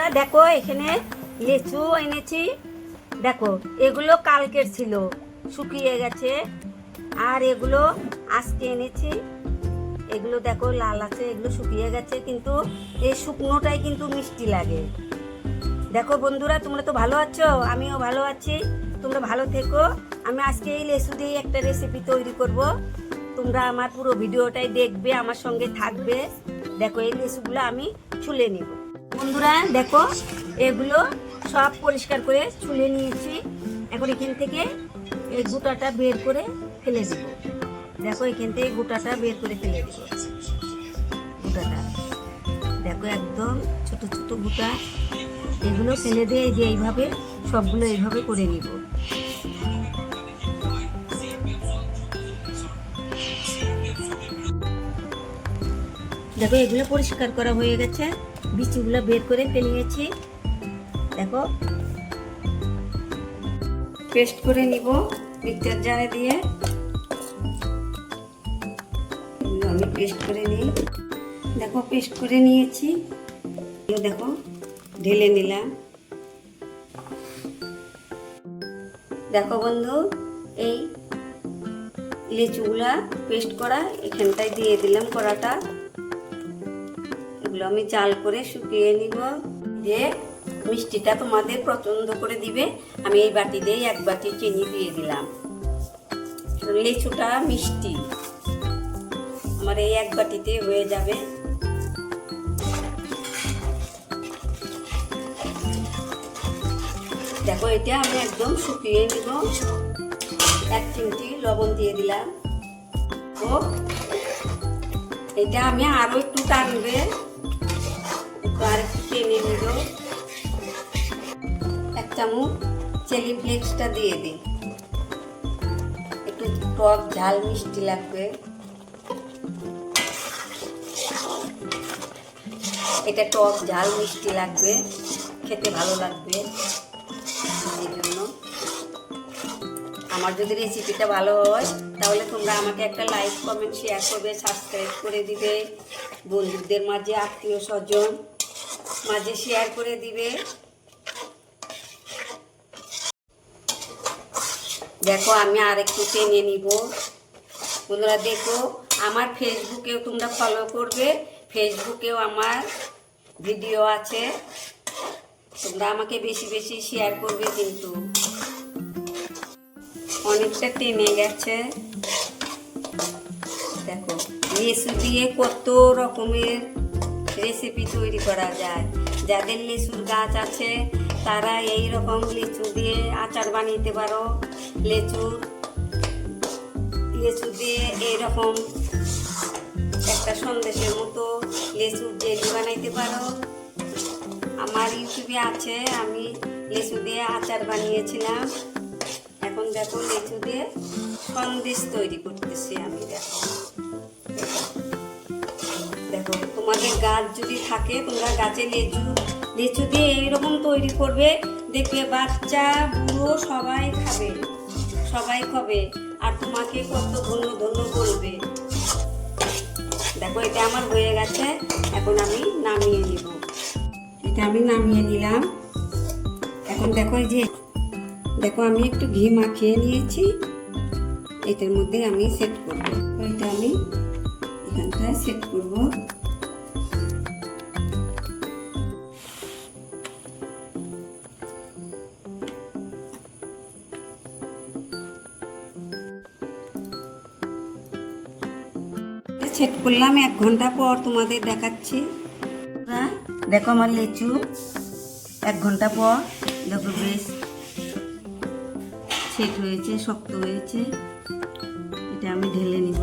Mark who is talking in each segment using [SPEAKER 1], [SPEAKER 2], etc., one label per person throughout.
[SPEAKER 1] বন্ধুরা দেখো, এখানে লিচু এনেছি। দেখো, এগুলো কালকের ছিল, শুকিয়ে গেছে। আর এগুলো আজকে এনেছি। এগুলো দেখো, লাল আছে, এগুলো শুকিয়ে গেছে, কিন্তু এই শুকনোটাই কিন্তু মিষ্টি লাগে। দেখো বন্ধুরা, তোমরা তো ভালো আছো, আমিও ভালো আছি। তোমরা ভালো থেকো। আমি আজকে এই লেসু দিয়ে একটা রেসিপি তৈরি করব। তোমরা আমার পুরো ভিডিওটাই দেখবে, আমার সঙ্গে থাকবে। দেখো, এই লেসুগুলো আমি ছুলে নিব। বন্ধুরা, দেখো, এগুলো সব পরিষ্কার করে চুলে নিয়েছি। এখন এখান থেকে এই গোটাটা বের করে ফেলে দিব। দেখো, এখান থেকে গোটাটা বের করে ফেলে দিব। গোটাটা। দেখো, একদম ছোট ছোট গোটা। এগুলো ফেলে দিয়ে যে এইভাবে, সবগুলো এইভাবে করে নিব। দেখো, এগুলো পরিষ্কার করা হয়ে গেছে। বিচিগুলো বের করে ফেলিয়েছি দেখো। পেস্ট করে নিব মিক্সচার জারে দিয়ে। আমি পেস্ট করে নিই। দেখো, পেস্ট করে নিয়েছি। দেখো, ঢেলে নিলাম। দেখো বন্ধু, এই লিচুগুলা পেস্ট করা, এখানটায় দিয়ে দিলাম কড়াটা। এগুলো আমি চাল করে শুকিয়ে নিব। দিয়ে মিষ্টিটা তোমাদের পছন্দ করে দিবে, আমি এই বাটি দিয়ে এক বাটি চিনি দিয়ে দিলাম। লিচুটা মিষ্টি। আমার এই এক বাটিতে হয়ে যাবে। দেখো, এটা আমি একদম শুকিয়ে নিব। এক চিমটি লবণ দিয়ে দিলাম। ও, এটা আমি আরও একটু টানবে। আর একটু টেনে নিব এক চামচ চিলি ফ্লেক্সটা দিয়ে দিই। একটু টক ঝাল মিষ্টি লাগবে। এটা টক ঝাল মিষ্টি লাগবে, খেতে ভালো লাগবে। এই জন্য আমার যদি রেসিপিটা ভালো হয়, তাহলে তোমরা আমাকে একটা লাইক কমেন্ট শেয়ার করবে সাবস্ক্রাইব করে দিবে। বন্ধুদের মাঝে আত্মীয় স্বজন মাঝে শেয়ার করে দিবে। দেখো, আমি আর একটু টেনে নিব। বন্ধুরা, দেখো, আমার ফেসবুকেও তোমরা ফলো করবে। ফেসবুকেও আমার ভিডিও আছে। তোমরা আমাকে বেশি বেশি শেয়ার করবে কিন্তু। অনেকটা টেনে গেছে। দেখো লেসু দিয়ে কত রকমের রেসিপি তৈরি করা যায়। যাদের লিচুর গাছ আছে, তারা এই রকম লিচু দিয়ে আচার বানাইতে পারো। লেচুর লেচু দিয়ে এইরকম একটা সন্দেশের মতো লেচুর জেলি বানাইতে পারো। আমার ইউটিউবে আছে, আমি লিচু দিয়ে আচার বানিয়েছিলাম। এখন দেখো লিচু দিয়ে সন্দেশ তৈরি করতেছি আমি, দেখো। তোমাদের গাছ যদি থাকে, তোমরা গাছে লেচু লেচু দিয়ে এইরকম তৈরি করবে। দেখবে বাচ্চা, বুড়ো সবাই খাবে সবাই খাবে, আর তোমাকে কত ধন্য ধন্য করবে। দেখো, এটা আমার হয়ে গেছে, এখন আমি নামিয়ে নিব। এটা আমি নামিয়ে নিলাম। এখন দেখো এই যে, দেখো, আমি একটু ঘি মাখিয়ে নিয়েছি। এটার মধ্যে আমি সেট করব। এটা আমি এখানটায় সেট করব। সেট করলাম, এক ঘণ্টা পর তোমাদের দেখাচ্ছি। দেখো আমার লিচু, এক ঘণ্টা পর দেখো বেশ সেট হয়েছে, শক্ত হয়েছে। এটা আমি ঢেলে নিব।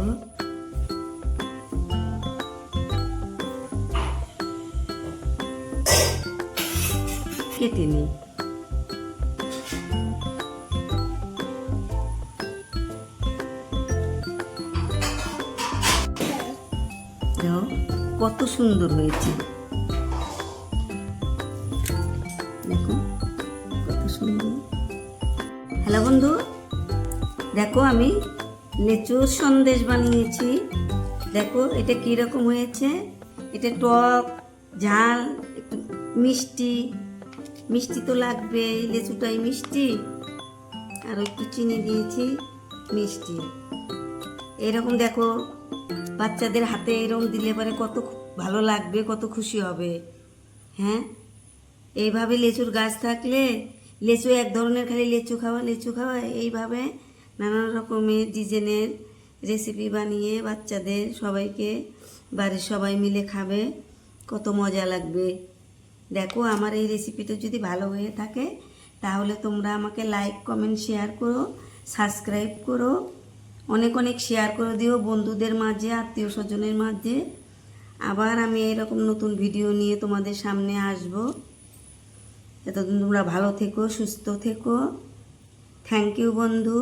[SPEAKER 1] কেটে নিই। কত সুন্দর হয়েছে। দেখো, কত সুন্দর। হ্যালো বন্ধু, দেখো আমি লেচুর সন্দেশ বানিয়েছি। দেখো, এটা কীরকম হয়েছে? এটা টক, ঝাল, একটু মিষ্টি। মিষ্টি তো লাগবে, লেচুটাই মিষ্টি। আর একটু চিনি দিয়েছি, মিষ্টি। এরকম দেখো বাচ্চাদের হাতে এরম দিলে পরে কত ভালো লাগবে, কত খুশি হবে। হ্যাঁ? এইভাবে লেচুর গাছ থাকলে, লেচু এক ধরনের, খালি লেচু খাওয়া লেচু খাওয়া, এইভাবে নানান রকমের ডিজাইনের রেসিপি বানিয়ে বাচ্চাদের সবাইকে, বাড়ির সবাই মিলে খাবে। কত মজা লাগবে। দেখো, আমার এই রেসিপিটা যদি ভালো হয়ে থাকে, তাহলে তোমরা আমাকে লাইক কমেন্ট শেয়ার করো সাবস্ক্রাইব করো। অনেক অনেক শেয়ার করে দিও বন্ধুদের মাঝে, আত্মীয় স্বজনের মাঝে। আবার আমি এরকম নতুন ভিডিও নিয়ে তোমাদের সামনে আসব। এতদিন তোমরা ভালো থেকো, সুস্থ থেকো। থ্যাংক ইউ বন্ধু।